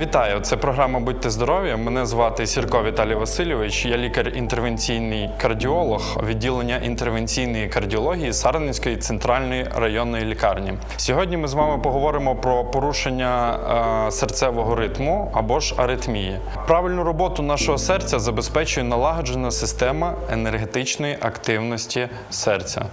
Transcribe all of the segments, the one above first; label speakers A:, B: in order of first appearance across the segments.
A: Вітаю! Це програма Будьте здорові. Мене звати Сірко Віталій Васильович. Я лікар-інтервенційний кардіолог відділення інтервенційної кардіології Сарненської центральної районної лікарні. Сьогодні ми з вами поговоримо про порушення е, серцевого ритму або ж аритмії. Правильну роботу нашого серця забезпечує налагоджена система енергетичної активності серця.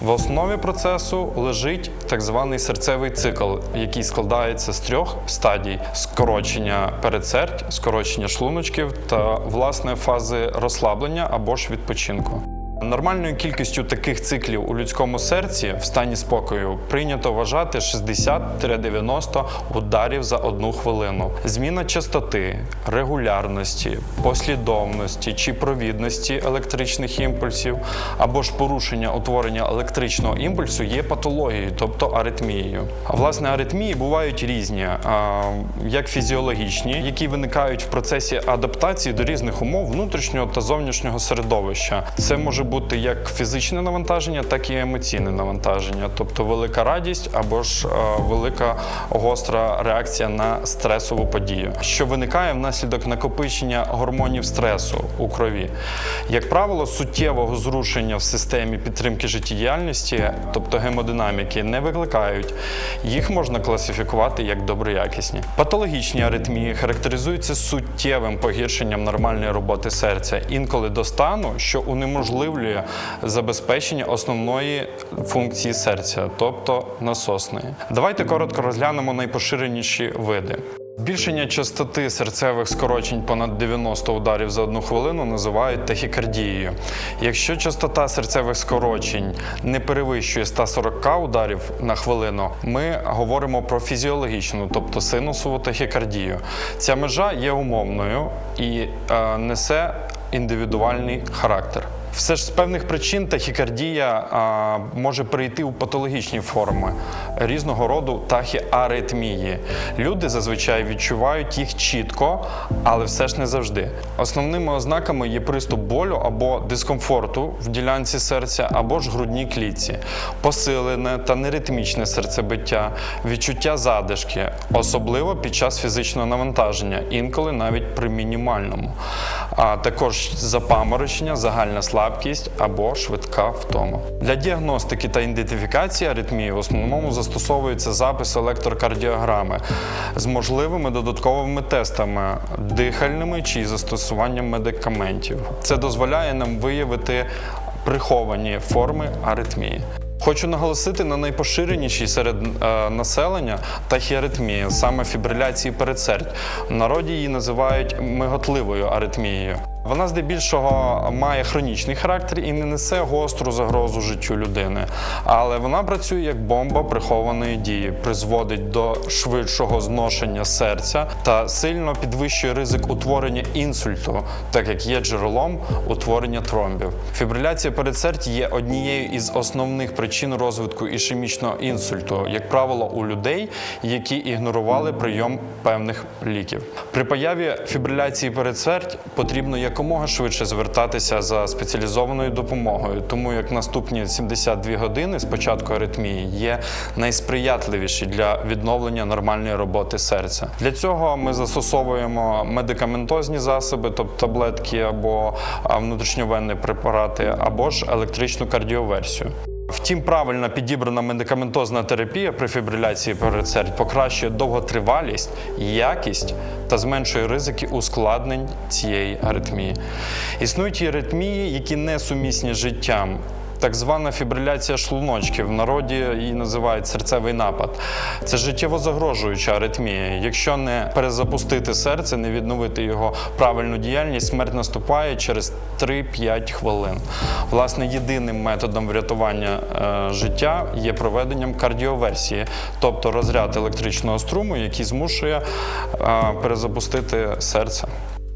A: В основі процесу лежить так званий серцевий цикл, який складається з трьох стадій: скорочення передсердь, скорочення шлуночків та власне фази розслаблення або ж відпочинку. Нормальною кількістю таких циклів у людському серці в стані спокою прийнято вважати 60-90 ударів за одну хвилину. Зміна частоти, регулярності, послідовності чи провідності електричних імпульсів або ж порушення утворення електричного імпульсу є патологією, тобто аритмією. А власне аритмії бувають різні, як фізіологічні, які виникають в процесі адаптації до різних умов внутрішнього та зовнішнього середовища. Це може бути як фізичне навантаження, так і емоційне навантаження, тобто велика радість або ж е, велика гостра реакція на стресову подію, що виникає внаслідок накопичення гормонів стресу у крові. Як правило, суттєвого зрушення в системі підтримки життєдіяльності, тобто гемодинаміки, не викликають. Їх можна класифікувати як доброякісні. Патологічні аритмії характеризуються суттєвим погіршенням нормальної роботи серця, інколи до стану, що унеможливлює забезпечення основної функції серця, тобто насосної. Давайте коротко розглянемо найпоширеніші види. Збільшення частоти серцевих скорочень понад 90 ударів за одну хвилину називають тахікардією. Якщо частота серцевих скорочень не перевищує 140 ударів на хвилину, ми говоримо про фізіологічну, тобто синусову тахікардію. Ця межа є умовною і е, несе індивідуальний характер. Все ж з певних причин тахікардія а, може перейти у патологічні форми різного роду тахіаритмії. Люди зазвичай відчувають їх чітко, але все ж не завжди. Основними ознаками є приступ болю або дискомфорту в ділянці серця, або ж грудній клітці, посилене та неритмічне серцебиття, відчуття задишки, особливо під час фізичного навантаження, інколи навіть при мінімальному. А також запаморочення, загальна слабкість або швидка втома. Для діагностики та ідентифікації аритмії в основному застосовується запис електрокардіограми з можливими додатковими тестами, дихальними чи застосуванням медикаментів. Це дозволяє нам виявити приховані форми аритмії. Хочу наголосити на найпоширенішій серед е, населення тахіаритмії, саме фібриляції передсердь. В народі її називають миготливою аритмією. Вона здебільшого має хронічний характер і не несе гостру загрозу життю людини. Але вона працює як бомба прихованої дії, призводить до швидшого зношення серця та сильно підвищує ризик утворення інсульту, так як є джерелом утворення тромбів. Фібриляція передсердь є однією із основних причин розвитку ішемічного інсульту, як правило, у людей, які ігнорували прийом певних ліків. При появі фібриляції передсердь потрібно якомога швидше звертатися за спеціалізованою допомогою, тому як наступні 72 години з початку аритмії є найсприятливіші для відновлення нормальної роботи серця. Для цього ми застосовуємо медикаментозні засоби, тобто таблетки або внутрішньовенні препарати, або ж електричну кардіоверсію. Втім, правильно підібрана медикаментозна терапія при фібриляції передсердь покращує довготривалість, якість та зменшує ризики ускладнень цієї аритмії. Існують і аритмії, які не сумісні з життям. Так звана фібриляція шлуночків в народі її називають серцевий напад. Це життєво загрожуюча аритмія. Якщо не перезапустити серце, не відновити його правильну діяльність, смерть наступає через 3-5 хвилин. Власне, єдиним методом врятування е, життя є проведенням кардіоверсії, тобто розряд електричного струму, який змушує е, перезапустити серце.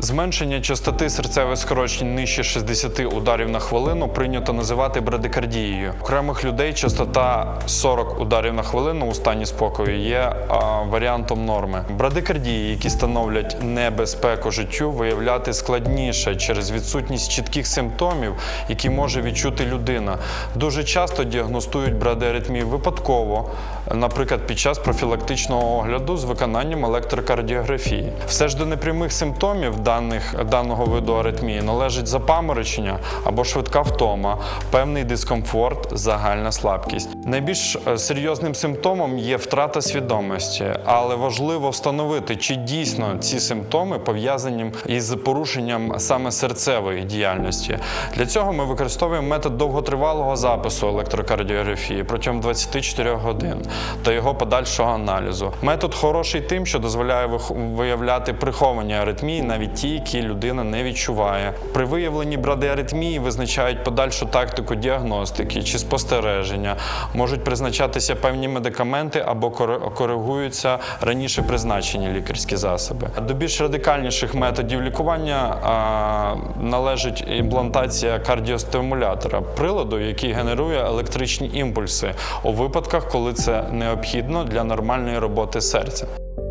A: Зменшення частоти серцевих скорочень нижче 60 ударів на хвилину прийнято називати брадикардією. Окремих людей частота 40 ударів на хвилину у стані спокою є а, варіантом норми. Брадикардії, які становлять небезпеку життю, виявляти складніше через відсутність чітких симптомів, які може відчути людина. Дуже часто діагностують брадиаритмію випадково, наприклад, під час профілактичного огляду з виконанням електрокардіографії. Все ж до непрямих симптомів даних, даного виду аритмії належить запаморочення або швидка втома, певний дискомфорт, загальна слабкість. Найбільш е, серйозним симптомом є втрата свідомості, але важливо встановити, чи дійсно ці симптоми пов'язані із порушенням саме серцевої діяльності. Для цього ми використовуємо метод довготривалого запису електрокардіографії протягом 24 годин та його подальшого аналізу. Метод хороший тим, що дозволяє виявляти приховані аритмії, навіть ті, які людина не відчуває. При виявленні брадиаритмії визначають подальшу тактику діагностики чи спостереження. Можуть призначатися певні медикаменти або кори- коригуються раніше призначені лікарські засоби. До більш радикальніших методів лікування належить імплантація кардіостимулятора, приладу, який генерує електричні імпульси у випадках, коли це необхідно для нормальної роботи серця.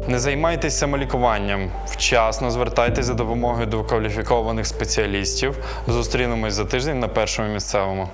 A: Не займайтеся самолікуванням. Вчасно звертайтеся за допомогою до кваліфікованих спеціалістів. Зустрінемось за тиждень на першому місцевому.